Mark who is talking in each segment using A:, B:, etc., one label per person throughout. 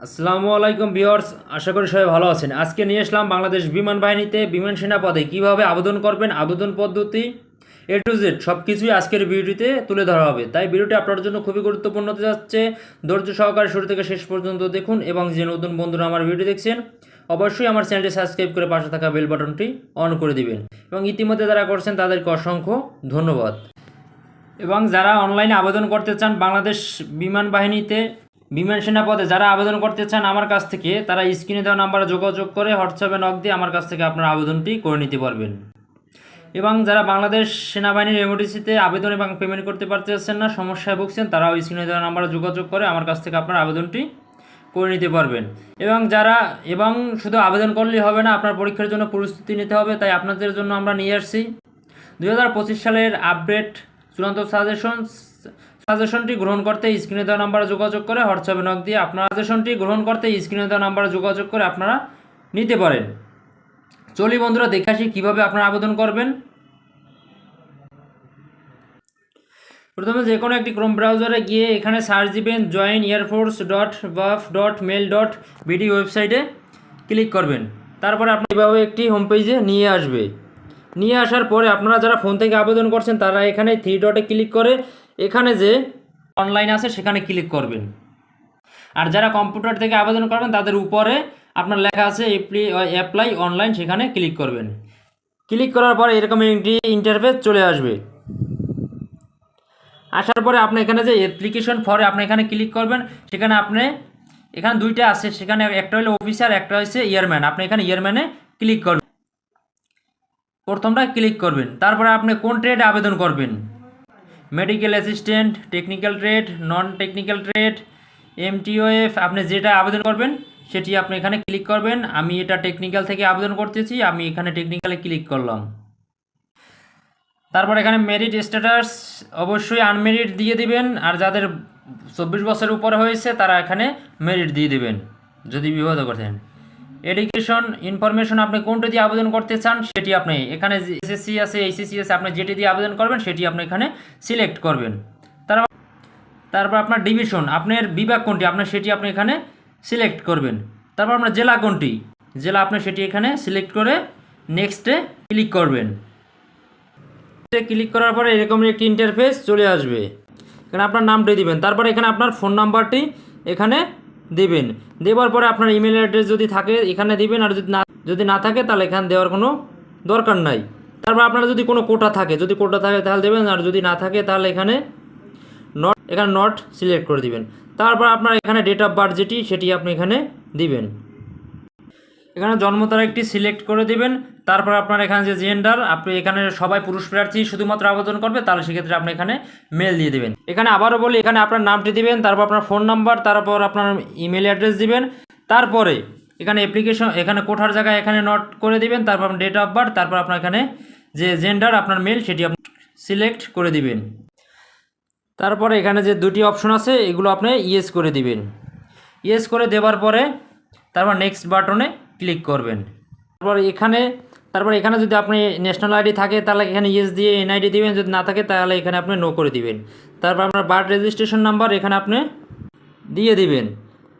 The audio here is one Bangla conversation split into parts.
A: আসসালামু আলাইকুম বিয়ার্স আশা করি সবাই ভালো আছেন। আজকে নিয়ে আসলাম বাংলাদেশ বিমান বাহিনীতে বিমান সেনা পদে কীভাবে আবেদন করবেন, আবেদন পদ্ধতি এ টু জেড সব কিছুই আজকের ভিডিওতে তুলে ধরা হবে। তাই ভিডিওটি আপনার জন্য খুবই গুরুত্বপূর্ণ হতে যাচ্ছে। ধৈর্য সহকারে শুরু থেকে শেষ পর্যন্ত দেখুন এবং যে নতুন বন্ধুরা আমার ভিডিও দেখছেন, অবশ্যই আমার চ্যানেলটি সাবস্ক্রাইব করে পাশে থাকা বেল বাটনটি অন করে দিবেন। এবং ইতিমধ্যে যারা করছেন, তাদেরকে অসংখ্য ধন্যবাদ। এবং যারা অনলাইনে আবেদন করতে চান বাংলাদেশ বিমান বাহিনীতে বিমান সেনা পদে যারা আবেদন করতে চান আমার কাছ থেকে, তারা স্ক্রিনে দেওয়া নাম্বারে যোগাযোগ করে হোয়াটসঅ্যাপে নক দিয়ে আমার কাছ থেকে আপনার আবেদনটি করে নিতে পারবেন। এবং যারা বাংলাদেশ সেনাবাহিনীর এমওডিসিতে আবেদন এবং পেমেন্ট করতে পারতেছেন না, সমস্যায় ভুগছেন, তারাও স্ক্রিনে দেওয়া নাম্বারে যোগাযোগ করে আমার কাছ থেকে আপনার আবেদনটি করে নিতে পারবেন। এবং যারা, এবং শুধু আবেদন করলেই হবে না, আপনার পরীক্ষার জন্য প্রস্তুতি নিতে হবে, তাই আপনাদের জন্য আমরা নিয়ে আসছি। দু হাজার পঁচিশ সালের আপডেট চূড়ান্ত সাজেশন সাজেশনটি গ্রহণ করতে স্ক্রিনে দেওয়া নাম্বারে যোগাযোগ করে হোয়াটসঅ্যাপে নক দিয়ে আপনার সাজেশনটি গ্রহণ করতে স্ক্রিনে দেওয়া নাম্বারে যোগাযোগ করে আপনারা নিতে পারেন। চলি বন্ধুরা, দেখে আসি কীভাবে আপনারা আবেদন করবেন। প্রথমে যে কোনো একটি ক্রোম ব্রাউজারে গিয়ে এখানে সার্চ দিবেন join air force dot baf dot mil dot BD ওয়েবসাইটে ক্লিক করবেন। তারপরে আপনি এভাবে একটি হোম পেজে নিয়ে আসবে। নিয়ে আসার পরে আপনারা যারা ফোন থেকে আবেদন করছেন তারা এখানে থ্রি ডটে ক্লিক করে এখানে যে অনলাইন আছে সেখানে ক্লিক করবেন। আর যারা কম্পিউটার থেকে আবেদন করবেন তাদের উপরে আপনার লেখা আছে অ্যাপ্লাই অনলাইন সেখানে ক্লিক করবেন। ক্লিক করার পরে এরকম একটি ইন্টারফেস চলে আসবে। আসার পরে আপনি এখানে যে অ্যাপ্লিকেশন ফরে আপনি এখানে ক্লিক করবেন সেখানে আপনি এখানে দুইটা আছে সেখানে একটা হলো অফিসার একটা হচ্ছে ইয়ারম্যান আপনি এখানে ইয়ারম্যানে ক্লিক করবেন। প্রথমটা ক্লিক করবেন। তারপরে আপনি কোন ট্রেডে আবেদন করবেন? Medical assistant technical trade non technical trade MTOF আপনি যেটা আবেদন করবেন, সেটি আপনি এখানে ক্লিক করবেন। আমি এটা টেকনিক্যাল থেকে আবেদন করতেছি, আমি এখানে টেকনিক্যালে ক্লিক করলাম। তারপর এখানে মেরিট স্ট্যাটাস অবশ্যই আনমেরিট দিয়ে দিবেন, আর যাদের চব্বিশ বছরের উপরে হয়েছে, তারা এখানে মেরিট দিয়ে দিবেন, যদি বিবাদ করতেন এডুকেশন ইনফরমেশন আপনি কোনটা দিয়ে আবেদন করতে চান সেটি আপনি এখানে এসএসসি আছে এইচএসসি আছে, আপনি যেটি দিয়ে আবেদন করবেন সেটি আপনি এখানে সিলেক্ট করবেন। তারপর তারপর আপনার ডিভিশন আপনার বিভাগ কোনটি, আপনার সেটি আপনি এখানে সিলেক্ট করবেন। তারপর আপনার জেলা কোনটি, জেলা আপনি সেটি এখানে সিলেক্ট করে নেক্সটে ক্লিক করবেন। ক্লিক করার পরে এরকম একটি ইন্টারফেস চলে আসবে। এখানে আপনার নামটি দিবেন, তারপরে এখানে আপনার ফোন নাম্বারটি এখানে দেবেন। দেওয়ার পরে আপনার ইমেল অ্যাড্রেস যদি থাকে, এখানে দেবেন। আর যদি না যদি না থাকে, তাহলে এখানে দেওয়ার কোনো দরকার নাই। তারপর আপনার যদি কোনো কোটা থাকে, যদি কোটা থাকে তাহলে দেবেন। আর যদি না থাকে, তাহলে এখানে নট এখানে নট সিলেক্ট করে দিবেন। তারপর আপনার এখানে ডেট অফ বার্থ যেটি, সেটি আপনি এখানে দিবেন। এখানে জন্ম তারিখটি সিলেক্ট করে দিবেন। তারপর আপনার এখানে যে জেন্ডার আপনি এখানে সবাই পুরুষ প্রার্থী শুধুমাত্র আবেদন করবে, তাহলে সেক্ষেত্রে আপনি এখানে মেল দিয়ে দেবেন। এখানে আবারও বলি, এখানে আপনার নামটি দিবেন, তারপর আপনার ফোন নাম্বার তারপর আপনার ইমেল অ্যাড্রেস দিবেন। তারপরে এখানে অ্যাপ্লিকেশন এখানে কোঠার জায়গায় এখানে নোট করে দিবেন, তারপর আপনার ডেট অফ বার্থ তারপর আপনার এখানে যে জেন্ডার আপনার মেল সেটি আপনি সিলেক্ট করে দিবেন। তারপরে এখানে যে দুটি অপশন আছে, এগুলো আপনি ইয়েস করে দিবেন। ইয়েস করে দেওয়ার পরে, তারপর নেক্সট বাটনে ক্লিক করবেন। তারপর এখানে তারপর এখানে যদি আপনি ন্যাশনাল আইডি থাকে, তাহলে এখানে ইয়েস দিয়ে এনআইডি দিবেন, যদি না থাকে, তাহলে এখানে আপনি নো করে দিবেন। তারপর আপনার বার্থ রেজিস্ট্রেশন নাম্বার এখানে আপনি দিয়ে দিবেন।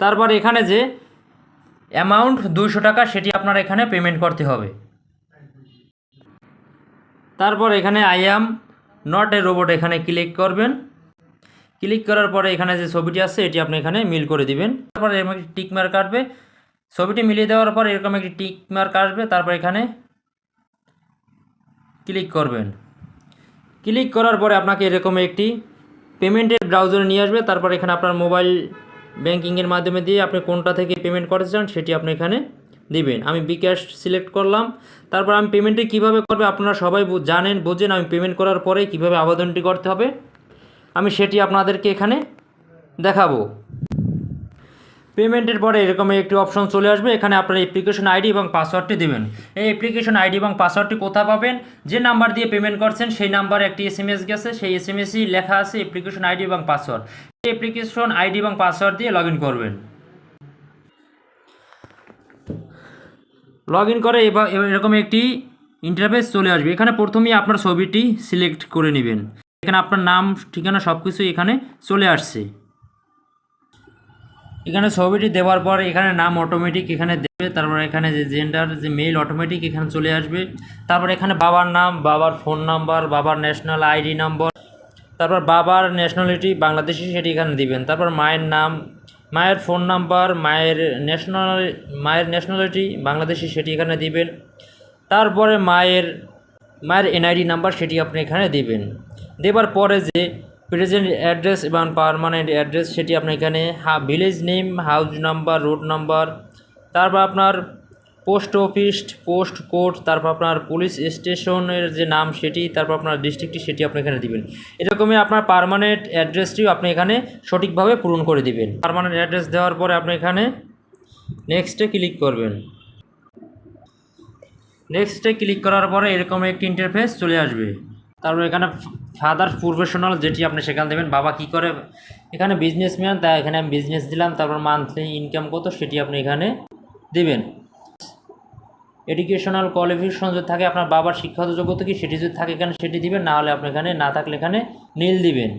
A: তারপর এখানে যে অ্যামাউন্ট দুইশো টাকা, সেটি আপনার এখানে পেমেন্ট করতে হবে। তারপর এখানে I am not a robot এখানে ক্লিক করবেন। ক্লিক করার পরে এখানে যে ছবিটি আছে, এটি আপনি এখানে মিল করে দিবেন। তারপর টিক মার্ক কাটবে। ছবিটি মিলিয়ে দেওয়ার পর এরকম একটি টিক মার্ক আসবে, তারপর এখানে ক্লিক করবেন। ক্লিক করার পরে আপনাকে এরকম একটি পেমেন্টের ব্রাউজারে নিয়ে আসবে, তারপর এখানে আপনার মোবাইল ব্যাঙ্কিংয়ের মাধ্যমে দিয়ে আপনি কোনটা থেকে পেমেন্ট করতে চান সেটি আপনি এখানে দিবেন। আমি বিকাশ সিলেক্ট করলাম, তারপর আমি পেমেন্টটি কীভাবে করবে আপনারা সবাই জানেন, বোঝেন, আমি পেমেন্ট করার পরে কীভাবে আবেদনটি করতে হবে। আমি সেটি আপনাদেরকে এখানে দেখাবো। পেমেন্টের পরে এরকম একটি অপশন চলে আসবে। এখানে আপনার অ্যাপ্লিকেশন আইডি এবং পাসওয়ার্ডটি দেবেন। এই অ্যাপ্লিকেশন আইডি এবং পাসওয়ার্ডটি কোথায় পাবেন? যে নাম্বার দিয়ে পেমেন্ট করছেন, সেই নাম্বারে একটি এস এম এস গেছে। সেই এস এম এসই লেখা আছে অ্যাপ্লিকেশন আইডি এবং পাসওয়ার্ড এই অ্যাপ্লিকেশন আইডি এবং পাসওয়ার্ড দিয়ে লগ করবেন। লগ ইন করে এরকম একটি ইন্টারফেস চলে আসবে। এখানে প্রথমেই আপনার ছবিটি সিলেক্ট করে নেবেন। এখানে আপনার নাম, ঠিকানা সব কিছুই এখানে চলে আসছে। এখানে ছবিটি দেওয়ার পর এখানে নাম অটোমেটিক এখানে দেবে, তারপর এখানে যে জেন্ডার যে মেইল অটোমেটিক এখানে চলে আসবে। তারপর এখানে বাবার নাম, বাবার ফোন নাম্বার বাবার ন্যাশনাল আইডি নম্বর তারপর বাবার ন্যাশনালিটি বাংলাদেশি সেটি এখানে দিবেন। তারপর মায়ের নাম, মায়ের ফোন নাম্বার মায়ের ন্যাশনাল মায়ের ন্যাশনালিটি বাংলাদেশি সেটি এখানে দিবেন। তারপরে মায়ের মায়ের এনআইডি নাম্বার সেটি আপনি এখানে দিবেন। দেবার পরে যে প্রেজেন্ট অ্যাড্রেস এবং পারমানেন্ট অ্যাড্রেস সেটি আপনি এখানে, হা, village name, house number, road number, তারপর আপনার পোস্ট অফিস, পোস্ট কোড, তারপর আপনার পুলিশ স্টেশনের যে নাম সেটি, তারপর আপনার ডিস্ট্রিক্টটি সেটি আপনি এখানে দেবেন। এরকমই আপনার পার্মানেন্ট অ্যাড্রেসটিও আপনি এখানে সঠিকভাবে পূরণ করে দিবেন। পার্মানেন্ট অ্যাড্রেস দেওয়ার পরে আপনি এখানে নেক্সটে ক্লিক করবেন। নেক্সটে ক্লিক করার পরে এরকম একটি ইন্টারফেস চলে আসবে। তারপর এখানে ফাদার প্রফেশনাল যেটি আপনি সেখানে দেবেন, বাবা কি করে, এখানে বিজনেসম্যান তা এখানে আমি বিজনেস দিলাম, তারপর মান্থলি ইনকাম কত সেটি আপনি এখানে দেবেন। এডুকেশনাল কোয়ালিফিকেশন যদি থাকে, আপনার বাবার শিক্ষাগত যোগ্যতা কি সেটি যদি থাকে এখানে সেটি দিবেন, না হলে আপনি এখানে, না থাকলে এখানে নীল দিবেন।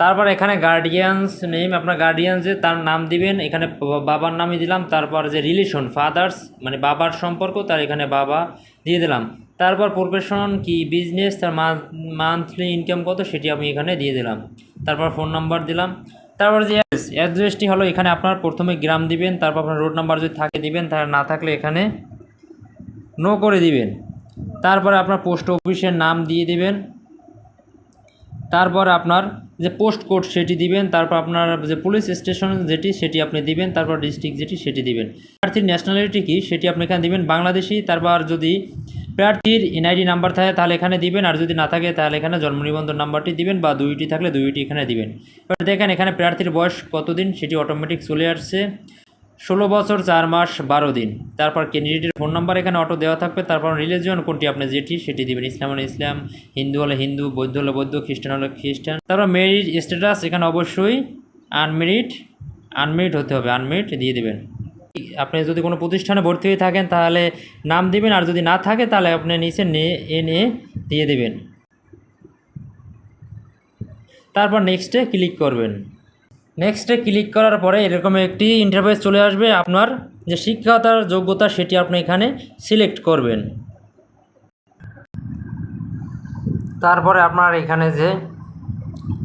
A: তারপর এখানে গার্ডিয়ানস নেম আপনার গার্ডিয়ান যে তার নাম দিবেন, এখানে বাবার নামই দিলাম, তারপর যে রিলেশন ফাদার্স মানে বাবার সম্পর্ক, তার এখানে বাবা দিয়ে দিলাম। তারপর প্রফেশন কি? বিজনেস তার মান্থলি ইনকাম কত? সেটি আমি এখানে দিয়ে দিলাম। তারপর ফোন নাম্বার দিলাম। তারপর যে অ্যাড্রেস অ্যাড্রেসটি হলো এখানে আপনার প্রথমে গ্রাম দিবেন, তারপর আপনার রোড নাম্বার যদি থাকে দিবেন, তার না থাকলে এখানে নো করে দিবেন। তারপরে আপনার পোস্ট অফিসের নাম দিয়ে দিবেন। তারপর আপনার যে পোস্ট কোড সেটি দিবেন, তারপর আপনার যে পুলিশ স্টেশন যেটি, সেটি আপনি দিবেন, তারপর ডিস্ট্রিক্ট যেটি, সেটি দিবেন। প্রার্থীর ন্যাশনালিটি কি? সেটি আপনি এখানে দিবেন। বাংলাদেশি, তারপর যদি প্রার্থীর এনআইডি নাম্বার থাকে, তাহলে এখানে দিবেন, আর যদি না থাকে, তাহলে এখানে জন্ম নিবন্ধন নাম্বারটি দিবেন বা দুইটি থাকলে দুইটি এখানে দিবেন। এবার দেখেন, এখানে প্রার্থীর বয়স কতদিন, সেটি অটোমেটিক চলে আসছে। ষোলো বছর, চার মাস, বারো দিন। তারপর ক্যান্ডিডেটের ফোন নাম্বার এখানে অটো দেওয়া থাকবে। তারপর রিলিজিয়ন কোনটি আপনি যেটি, সেটি দিবেন। ইসলাম হলে ইসলাম, হিন্দু হলে হিন্দু, বৌদ্ধ হলে বৌদ্ধ, খ্রিস্টান হলে খ্রিস্টান। তারপর মেরিট স্ট্যাটাস এখানে অবশ্যই আনমেরিট আনমেরিট হতে হবে আনমেরিট দিয়ে দেবেন। আপনি যদি কোনো প্রতিষ্ঠানে ভর্তি হয়ে থাকেন, তাহলে নাম দিবেন, আর যদি না থাকে, তাহলে আপনি নিচে এ দিয়ে দেবেন। তারপর নেক্সটে ক্লিক করবেন। নেক্সটে ক্লিক করার পরে এরকম একটি ইন্টারফেস চলে আসবে, আপনার যে শিক্ষাতার যোগ্যতা সেটি আপনি এখানে সিলেক্ট করবেন। তারপরে আপনার এখানে যে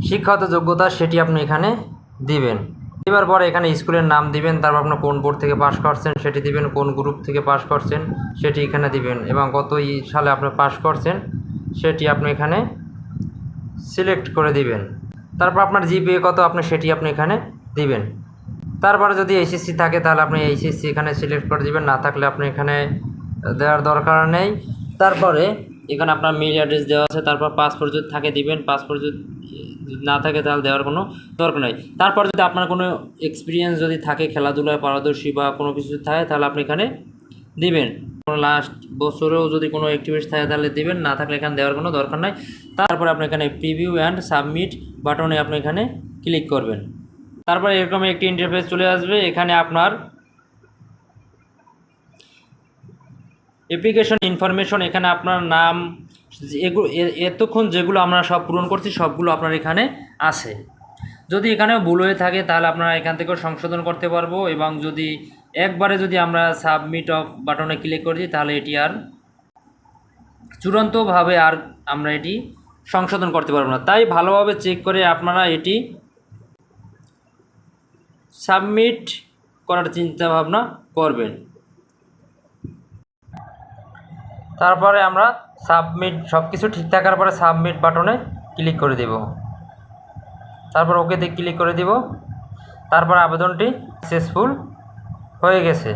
A: শিক্ষাগত যোগ্যতা সেটি আপনি এখানে দিবেন। দেওয়ার পরে এখানে স্কুলের নাম দিবেন, তারপর আপনার কোন বোর্ড থেকে পাস করছেন সেটি দিবেন, কোন গ্রুপ থেকে পাস করছেন সেটি এখানে দিবেন এবং কত সালে আপনি পাস করছেন সেটি আপনি এখানে সিলেক্ট করে দিবেন। তারপর আপনার জিপিএ কত আপনি সেটি আপনি এখানে দিবেন। তারপরে যদি এইচএসসি থাকে তাহলে আপনি এইচএসসি এখানে সিলেক্ট করে দিবেন, না থাকলে আপনি এখানে দেওয়ার দরকার নেই। তারপরে এখানে আপনার মেল অ্যাড্রেস দেওয়া আছে, তারপর পাসপোর্ট যদি থাকে দিবেন, পাসপোর্ট যদি না থাকে তাহলে দেওয়ার কোনো দরকার নেই। তারপর যদি আপনার কোনো এক্সপিরিয়েন্স যদি থাকে খেলাধুলায়, পারদর্শী বা কোনো কিছু থাকে, তাহলে আপনি এখানে দেবেন। কোনো লাস্ট বছরেও যদি কোনো অ্যাক্টিভিটি থাকে, তাহলে দিবেন। না থাকলে এখানে দেওয়ার কোনো দরকার নাই। তারপরে আপনি এখানে প্রিভিউ অ্যান্ড সাবমিট বাটনে আপনি এখানে ক্লিক করবেন। তারপরে এরকম একটি ইন্টারফেস চলে আসবে। এখানে আপনার অ্যাপ্লিকেশন ইনফরমেশন এখানে আপনার নাম এগুলো এতক্ষণ যেগুলো আমরা সব পূরণ করছি, সবগুলো আপনার এখানে আছে। যদি এখানেও ভুল হয়ে থাকে, তাহলে আপনারা এখান থেকেও সংশোধন করতে পারব এবং যদি একবারে যদি আমরা সাবমিট অফ বাটনে ক্লিক করে দিই, তাহলে এটি আর চূড়ান্তভাবে আর আমরা এটি সংশোধন করতে পারব না। তাই ভালোভাবে চেক করে আপনারা এটি সাবমিট করার চিন্তা ভাবনা করবেন। তারপরে আমরা সাবমিট সব কিছু ঠিক থাকার পরে সাবমিট বাটনে ক্লিক করে দেব। তারপর ওকেতে ক্লিক করে দিব। তারপর আবেদনটি সাকসেসফুল হয়ে গেছে।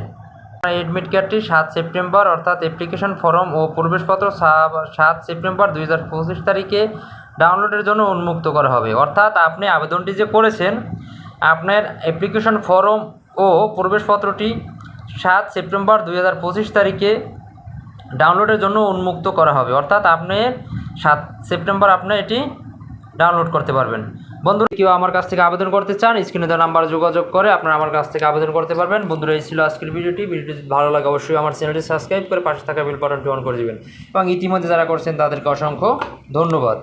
A: এডমিট কার্ডটি সাত সেপ্টেম্বর, অর্থাৎ অ্যাপ্লিকেশন ফর্ম ও প্রবেশপত্র সাত সেপ্টেম্বর দুই হাজার পঁচিশ তারিখে ডাউনলোডের জন্য উন্মুক্ত করা হবে। অর্থাৎ আপনি আবেদনটি যে করেছেন, আপনার অ্যাপ্লিকেশন ফর্ম ও প্রবেশপত্রটি সাত সেপ্টেম্বর দুই হাজার পঁচিশ তারিখে ডাউনলোডের জন্য উন্মুক্ত করা হবে। অর্থাৎ আপনি সাত সেপ্টেম্বর আপনি এটি ডাউনলোড করতে পারবেন। বন্ধুরা, কেউ আমার কাছ থেকে আবেদন করতে চান, স্ক্রিনে দেওয়া নাম্বার যোগাযোগ করে আপনারা আমার কাছ থেকে আবেদন করতে পারবেন। বন্ধুরা, এই ছিল আজকের ভিডিওটি। ভিডিওটি ভালো লাগে, অবশ্যই আমার চ্যানেলটি সাবস্ক্রাইব করে পাশে থাকা বেল বাটনটি অন করে দেবেন। এবং ইতিমধ্যে যারা করছেন, তাদেরকে অসংখ্য ধন্যবাদ।